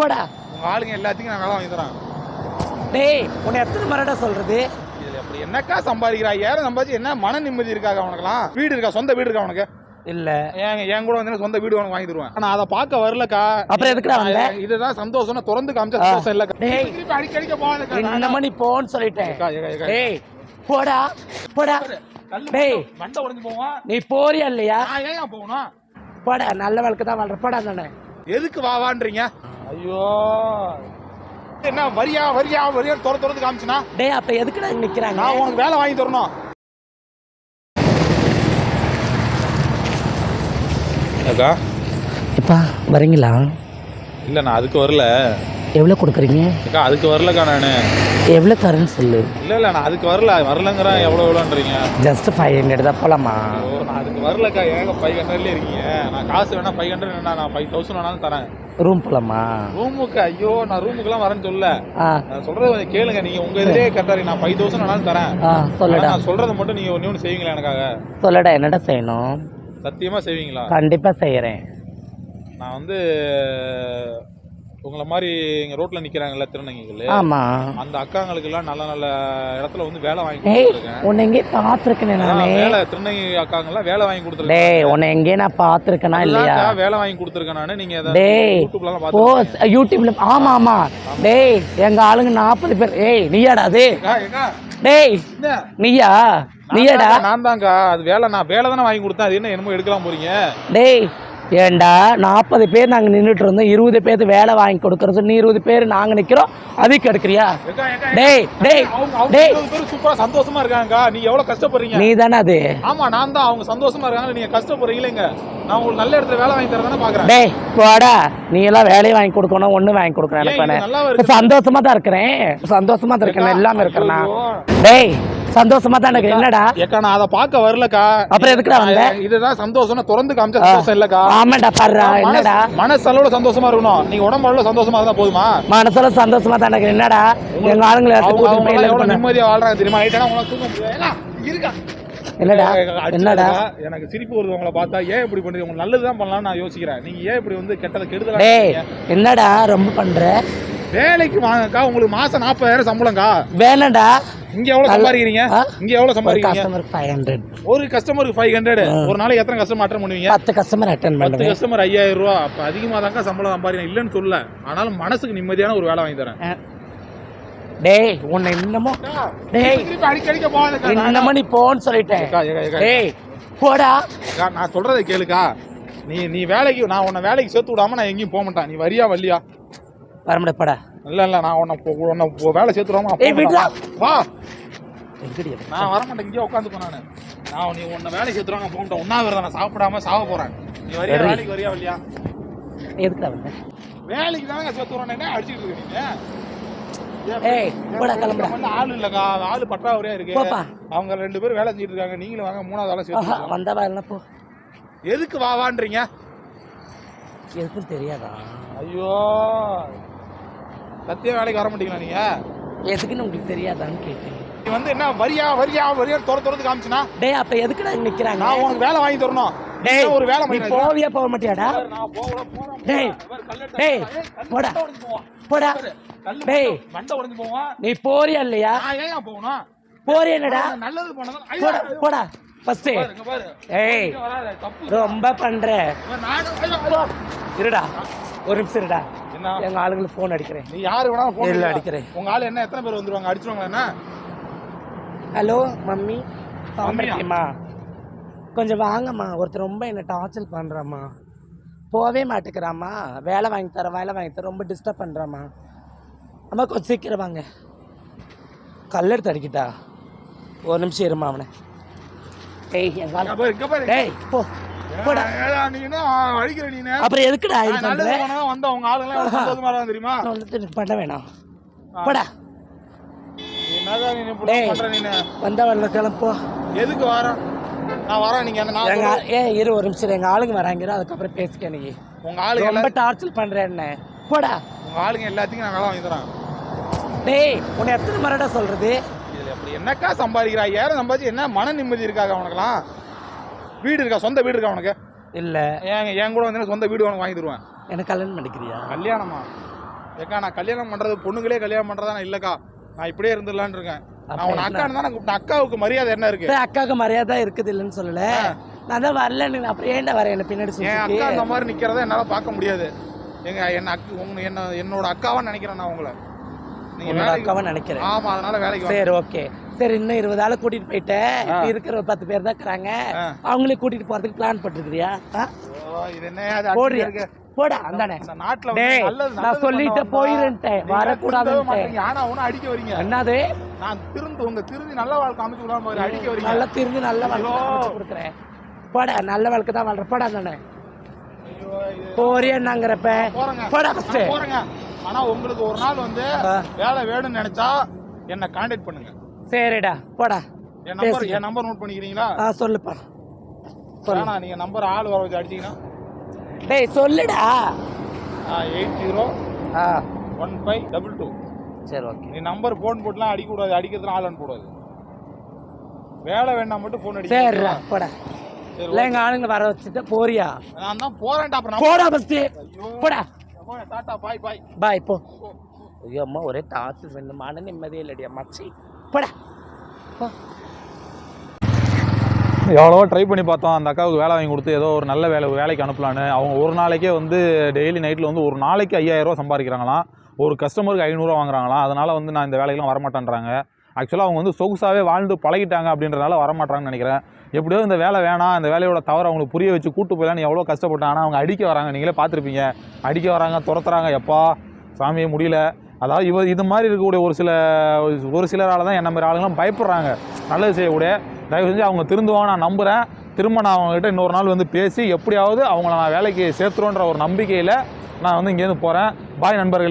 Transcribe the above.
போடா. உங்க ஆளுங்க எல்லாத்துக்கும் நான் வேலை வாங்கி தரேன். டேய் உன்னை எத்தனை மரடா சொல்றது? இதுல அப்படி என்னக்கா சம்பாதிக்கிறா? ஏற சம்பாதிச்சு என்ன மன நிம்மதி இருக்காங்க அவனுக்குலாம் வீடு இருக்கா? சொந்த வீடு இருக்கா அவனுக்கு இல்ல. ஏன் என் கூட வந்து சொந்த வீடு உனக்கு வாங்கி தருவேன். ஆனா அதை பார்க்க வரலக்கா. அப்புறம் எதுக்குடா வந்த? இதுதான் சந்தோஷம் திறந்து காமிச்ச சந்தோஷம் இல்லக்கா. டேய். திருப்பி அடிக்க அடிக்க போகாதக்கா. என்னமா நீ போன்னு சொல்லிட்டேன். டேய் போடா போடா. டேய். மண்டை உடைஞ்சு போவான் நீ போறியா இல்லையா? நான் ஏன் போகணும்? போடா நல்ல வாழ்க்கை தான் வாழ்ற. போடா நானே. எதுக்கு வா வான்றீங்க? ஐயோ. என்ன வரியா வரியா வரியா துற துறந்து காமிச்சுனா? டேய் அப்ப எதுக்குடா நிக்கிறாங்க? நான் உனக்கு வேலை வாங்கி தரணும். அக்கா. இப்பா வரீங்களா? இல்ல நான் அதுக்கு வரல. எவ்வளவு கொடுக்குறீங்க? அக்கா அதுக்கு வரலக்கா நானு. எவ்வளவு தரேன்னு சொல்லு. இல்ல இல்ல நான் அதுக்கு வரல. வரலங்கிறேன். எவ்வளவு எவ்வளோன்றீங்க ஜஸ்ட் ஃபைவ் ஹண்ட்ரட் தான் போலாமா? ஓ நான் அதுக்கு வரலக்கா. ஏங்க ஃபைவ் ஹண்ட்ரட்ல இருக்கீங்க? நான் காசு வேணா ஃபைவ் ஹண்ட்ரட் வேணா நான் ஃபைவ் தௌசண்ட் வேணாலும் தரேன். ரூம் போலாமா? ரூமுக்கு ஐயோ நான் ரூமுக்குலாம் வரேன்னு சொல்ல நான் சொல்றது கொஞ்சம் கேளுங்க. நீங்க உங்க இதுலயே கரெக்டா நான் ஃபைவ் தௌசண்ட் வேணாலும் தரேன். சொல்லுடா. நான் சொல்றதை மட்டும் நீங்க ஒண்ணு ஒன்று செய்வீங்களா எனக்காக? சொல்லுடா என்னடா செய்யணும்? சத்தியமா செய்வீங்களா? கண்டிப்பா செய்யறேன். நான் வந்து உங்களை மாதிரி இங்க ரோட்ல நிக்கிறாங்கல்ல திருநங்கைகள். ஆமா. அந்த அக்காங்களுக்கு எல்லாம் நல்ல நல்ல இடத்துல வந்து வேலை வாங்கி கொடுத்துருக்கேன். உன்னை எங்கேயே பார்த்துருக்கேனே நானே. வேலை திருநங்கை அக்காங்கெல்லாம் வேலை வாங்கி டேய் கொடுத்துருக்கேன் உன்னை எங்கேயே நான் பார்த்துருக்கேனா இல்லையா? வேலை வாங்கி கொடுத்துருக்கேன் நானு. நீங்க அதை டேய் ஓ யூடியூப்ல ஆமா ஆமா. டேய் எங்க ஆளுங்க நாற்பது பேர். ஏய் நீயாடா அது? டேய் நீயா? நீயாடா? நான் தாங்க. அது வேலை நான் வேலை தானே வாங்கி கொடுத்தேன். அது என்ன என்னமோ எடுக்கலாம் போறீங்க? டேய் ஏண்டா நாற்பது பேர் நாங்க நின்றுட்டு இருந்தோம் இருபது பேருக்கு வேலை வாங்கி கொடுக்கறது நீ இருபது பேர் நாங்க நிக்கிறோம் அதுக்கு எடுக்கிறியா? டேய் டேய் டேய். இருபது பேர் சூப்பரா சந்தோஷமா இருக்காங்கக்கா. நீங்க எவ்வளவு கஷ்டப்படுறீங்க? நீ தானே அது. ஆமா நான் தான் அவங்க சந்தோஷமா இருக்காங்க நீங்க கஷ்டப்படுறீங்களேங்க. நான் உங்களுக்கு நல்ல இடத்துல வேலை வாங்கி தரதானே பாக்குறேன். டேய் போடா. நீ எல்லாம் வேலையை வாங்கி கொடுக்கணும் ஒண்ணு வாங்கி கொடுக்கணும் ஏன் எனக்கு? சந்தோஷமா தான் இருக்கிறேன். சந்தோஷமா தான் இருக்கிறேன் எல்லாமே இருக்கிறேன். டேய் சந்தோஷமா தான் என்னடா? ஏக்கா நான் அதை பார்க்க வரலக்கா. அப்புறம் எதுக்குடா வந்த? இதுதான் சந்தோஷம் திறந்து காமிச்ச சந்தோஷம் இல்லக்கா. ஆமாடா பாடுறா. என்னடா? மனசளவுல சந்தோஷமா இருக்கணும். நீங்க உடம்பளவுல சந்தோஷமா இருந்தா போதுமா? மனசுல சந்தோஷமா தான் இருக்கிறேன் என்னடா? எங்க ஆளுங்களை. நிம்மதியா வாழ்றாங்க தெரியுமா? நைட் ஆனா உங்களுக்கு தூங்க முடியாது. இருக்கா என்னடா. என்னடா? எனக்கு சிரிப்பு வருது உங்களை பார்த்தா. ஏன் இப்படி பண்றீங்க? உங்களுக்கு நல்லதுதான் பண்ணலாம் நான் யோசிக்கிறேன். நீங்க ஏன் இப்படி வந்து கெட்டதை கெடுதலா? என்னடா ரொம்ப பண்ற? வேலைக்கு வாங்கக்கா உங்களுக்கு மாசம் நாற்பதாயிரம் சம்பளம்க்கா. வேணாடா இங்க எவ்வளவு சம்பாதிக்கிறீங்க? இங்க எவ்வளவு சம்பாதிக்கிறீங்க? கஸ்டமர் ஃபைவ் ஹண்ட்ரட் ஒரு கஸ்டமருக்கு ஃபைவ் ஹண்ட்ரட் ஒரு நாளைக்கு எத்தனை கஸ்டமர் அட்டன் பண்ணுவீங்க? பத்து கஸ்டமர் அட்டன் பத்து கஸ்டமர் ஐயாயிரம் ரூபா. அப்ப அதிகமா தாங்க சம்பளம் சம்பாதிக்கிறேன். இல்லைன்னு சொல்ல ஆனாலும் மனசுக்கு நிம்மதியான ஒரு வேலை வாங்கி தரேன். டேய் உன்னை இன்னமும் டேய் திருப்பி அடிக்க அடிக்க போகாதக்கா. இன்னமும் நீ போன்னு சொல்லிட்டேன். டேய் போடா. நான் சொல்றதை கேளுக்கா. நீ நீ வேலைக்கு நான் உன்னை வேலைக்கு சேர்த்து விடாம நான் எங்கேயும் போக மாட்டேன். நீ வரியா வல்லியா வரமுடிய போடா இல்ல இல்ல நான் உன்னை போ- உன்னை போ- வேலை சேர்த்து விடாம நான் ஏய், விட்றா. வா. எங்கடி? நான் வர மாட்டேன் இங்கே உட்காந்துப்பேன் நானு. நான் நீ உன்னை வேலை சேர்த்து விடாம போக மாட்டேன் உண்ணாவிரதம் நான் சாப்பிடாம சாவ போறேன். நீ வரியா சரி. வேலைக்கு வரியா வல்லியா எதுக்குடா வந்த? வேலைக்கு தானே சேர்த்து விடுறேன் என்ன அடிச்சிட்டு இருக்கீங்க? ஏய் போடா கிளம்புடா. வந்து ஆள் இல்லக்கா? ஆளு பற்றாக்குறையா இருக்கு. போப்பா. அவங்க ரெண்டு பேரும் வேலை செஞ்சுட்டு இருக்காங்க நீங்களும் வாங்க மூணாவது ஆளை சேர்த்து ஆஹா, விடுங்க. வந்தவா இல்லைன்னா போ. எதுக்கு வா வான்றீங்க? எதுக்கும் தெரியாதா? ஐயோ. சத்தியம் வேலைக்கு வர மாட்டீங்களா நீங்க? எதுக்குன்னு உங்களுக்கு தெரியாதான்னு கேட்டேன். நீ வந்து என்ன வரியா வரியா வரியா துற துறந்து காமிச்சுனா? டேய் அப்ப எதுக்குடா இங்க நிக்கிறாங்க? நான் உனக்கு வேலை வாங்கி தரணும். டேய் ஒரு வேலை நீ பண்ணி போவியா போக மாட்டியாடா? நான் போகல போறேன் டேய் டேய் போடா. போடா. டேய். மண்டை உடைஞ்சு போவான். நீ போறியா இல்லையா? நான் ஏன் போகணும்? போறியா என்னடா? நல்லது பண்ணதான் போடா போடா. ஃபர்ஸ்ட் ஏய் ரொம்ப பண்ற. இருடா. ஒரு நிமிஷம் இருடா. எங்க ஆளுங்களுக்கு ஃபோன் அடிக்கிறேன். நீ யாரு வேணாலும் போன் இல்ல, அடிக்கலாம். அடிக்கிறேன். உங்க ஆளு என்ன எத்தனை பேர் வந்துருவாங்க? அடிச்சிருவாங்க என்ன? Hello mummy. மம்மியா? சாப்பிட்றீங்கம்மா கொஞ்சம் வாங்கம்மா. ஒருத்தர் ரொம்ப என்னை டார்ச்சர் பண்ணுறாம்மா போவே மாட்டேங்கிறாம்மா. வேலை வாங்கி தரேன் வேலை வாங்கி தரேன். ரொம்ப டிஸ்டர்ப் பண்ணுறாம்மா அம்மா கொஞ்சம் சீக்கிரம் வாங்க. கல்லெடுத்து அடிக்கிட்டா? ஒரு நிமிஷம் இருமா அவனை. என் கால. டேய் போ. போடா. நீ அடிக்கிற நீனு அப்புறம் எதுக்குடா இது வந்த? உங்க ஆளுங்க சந்தோஷமா இருக்காங்க தெரியுமா? பண்ண வேணாம். போடா. நீ நீ வந்த வரல கிளம்போ. எதுக்கு வரேன்? நான் வரேன் நீங்க எங்க சொல்றது- ஏ இரு ஒரு நிமிஷம். எங்க ஆளுங்க வராங்க அதுக்கப்புறம் பேசிக்க நீ உங்க ஆளுங்க ரொம்ப எல்லா- டார்ச்சர் பண்ற என்ன. போடா. உங்க ஆளுங்க எல்லாத்துக்கும் நான் வாங்கி தரேன். டேய் உன்னை எத்தனை மரடா சொல்றது? இதுல அப்படி என்னக்கா சம்பாதிக்கிறா ஏற சம்பாதிச்சு என்ன மன நிம்மதி இருக்காங்க அவனுக்குலாம் வீடு இருக்கா? சொந்த வீடு இருக்கா அவனுக்கு இல்ல. ஏன் என் கூட வந்து சொந்த வீடு உனக்கு வாங்கி தருவேன். எனக்கு கல்யாணம் பண்ணிக்கிறியா? கல்யாணமா? ஏக்கா நான் கல்யாணம் பண்றது பொண்ணுங்களே கல்யாணம் பண்றதா நான் இல்லக்கா. நான் இப்படியே இருந்துடலான்னு இருக்கேன். உன் அக்கான்னு தான் அக்காவுக்கு மரியாதை என்ன இருக்கு? அக்காவுக்கு மரியாதை இருக்குது இல்லைன்னு சொல்லல. நான் தான் வரல நீங்க அப்புறம் ஏன்டா வரேன் என்ன பின்னாடி என் அக்கா அந்த மாதிரி நிக்கிறத என்னால பார்க்க முடியாது. எங்க என்ன அக்கு உங்க என்ன என்னோட அக்காவா நினைக்கிறேன் நான் உங்களை. நீங்க உன்னோட வேலைக்கு அக்காவை நினைக்கிறேன். ஆமா அதனால வேலைக்கு. சரி ஓகே. சரி இன்னும் இருபது ஆளை கூட்டிட்டு போயிட்டேன் இப்ப இருக்கிற ஒரு பத்து பேர் தான் இருக்கிறாங்க. அவங்களே கூட்டிட்டு போறதுக்கு பிளான் அது போடுறியா? போடா அந்தானே. நான் சொல்லிட்டு போயிருந்தேன் உன அடிக்க வரீங்க. என்னது? நான் திருந்து உங்க திருந்தி நல்ல வாழ்க்கை அமைச்சு விடாம அடிக்க வரீங்க. நல்லா திருந்து நல்ல வாழ்க்கை கொடுக்குறேன். போடா நல்ல வாழ்க்கை தான் வாழ்ற. போடா அந்தானே. போறியன்னாங்கிறப்ப போறேங்க. போடா ஃபர்ஸ்ட் ஆனா உங்களுக்கு ஒரு நாள் வந்து வேலை வேணும்னு நினைச்சா என்ன கான்டாக்ட் பண்ணுங்க. சரிடா போடா. என் நம்பர். என் நம்பர் நோட் பண்ணிக்கிறீங்களா? ஆ சொல்லுப்பா. சொல்லு. வேணா நீங்க நம்பர் ஆள் வர வச்சு அடிச்சீங்கன்னா. டேய் சொல்லுடா. எயிட் ஜீரோ ஆ. ஒன் ஃபைவ் டபுள் டூ சரி ஓகே. நீ நம்பர் ஃபோன் போட்டுலாம் அடிக்கக்கூடாது அடிக்கிறதுலாம் ஆள் அனுப்பக்கூடாது. வேலை வேணா மட்டும் ஃபோன் சரிடா அடிக்க போடா இல்லை எங்க ஆளுங்க வர வச்சுட்டு போறியா? நான் தான் போறேன்டா அப்புறம் போடா ஃபர்ஸ்ட் ஐயோ. போடா. டாட்டா பாய் பாய். பாய் போ. ஐயோ அம்மா ஒரே டார்ச்சர் மன நிம்மதியே இல்லடியா மச்சி போடா. ட்ரை பண்ணி பார்த்தோம். அந்த அக்காவுக்கு வேலை வாங்கி கொடுத்து ஏதோ ஒரு நல்ல வேலை வேலைக்கு அனுப்பலான்னு. அவங்க ஒரு நாளைக்கே வந்து டெய்லி நைட்டில் வந்து ஒரு நாளைக்கு ஐயாயிரரூவா சம்பாதிக்கிறாங்களாம். ஒரு கஸ்டமருக்கு ஐநூறுரூவா வாங்குறாங்களாம். அதனால் வந்து நான் இந்த வேலைக்கெலாம் வரமாட்டேன்றாங்க. ஆக்சுவலாக அவங்க வந்து சொகுசாகவே வாழ்ந்து பழகிட்டாங்க அப்படின்றனால வரமாட்டாங்கன்னு நினைக்கிறேன். எப்படியோ இந்த வேலை வேணாம். இந்த வேலையோட தவிர அவங்களுக்கு புரிய வச்சு கூட்டு போயிடலான்னு எவ்வளோ கஷ்டப்பட்டேன். ஆனால் அவங்க அடிக்க வராங்க. நீங்களே பார்த்துருப்பீங்க. அடிக்க வராங்க துரத்துறாங்க. எப்பா? சாமியே முடியல. அதாவது இவ இது மாதிரி இருக்கக்கூடிய ஒரு சில ஒரு சிலரால் தான் என்ன மாதிரி ஆளுங்களும் பயப்படுறாங்க. நல்லது செய்யக்கூடிய தயவு செஞ்சு அவங்க திருந்துவாங்க நான் நம்புகிறேன் திரும்ப நான் அவங்ககிட்ட இன்னொரு நாள் வந்து பேசி எப்படியாவது அவங்கள நான் வேலைக்கு சேர்த்துருன்ற ஒரு நம்பிக்கையில் நான் வந்து இங்கேருந்து போகிறேன் பாய் நண்பர்களே.